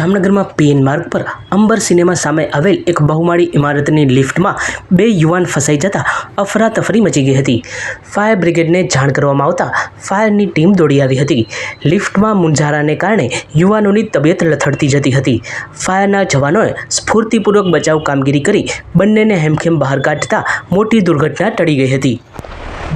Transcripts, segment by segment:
જામનગરમાં પીએન માર્ગ પર અંબર સિનેમા સામે આવેલ એક બહુમાળી ઇમારતની લિફ્ટમાં બે યુવાન ફસાઈ જતા અફરાતફરી મચી ગઈ હતી. ફાયર બ્રિગેડને જાણ કરવામાં આવતા ફાયરની ટીમ દોડી આવી હતી. લિફ્ટમાં મુંજારાને કારણે યુવાનોની તબિયત લથડતી જતી હતી. ફાયરના જવાનોએ સ્ફૂર્તિપૂર્વક બચાવ કામગીરી કરી બંનેને હેમખેમ બહાર કાઢતા મોટી દુર્ઘટના ટળી ગઈ હતી.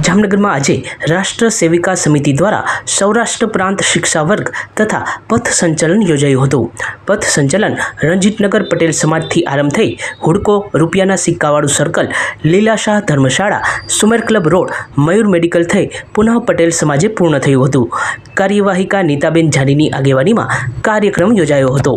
જામનગરમાં આજે રાષ્ટ્ર સેવિકા સમિતિ દ્વારા સૌરાષ્ટ્ર પ્રાંત શિક્ષા વર્ગ તથા પથ સંચલન યોજાયું હતું. પથ સંચલન રણજીતનગર પટેલ સમાજથી આરંભ થઈ હુડકો, રૂપિયાના સિક્કાવાળું circle, Lilashah Dharmashala, Sumer club road, Mayur medical થઈ પુનઃ પટેલ સમાજે પૂર્ણ થયું હતું. કાર્યવાહિકા નીતાબેન જાનીની આગેવાનીમાં કાર્યક્રમ યોજાયો હતો.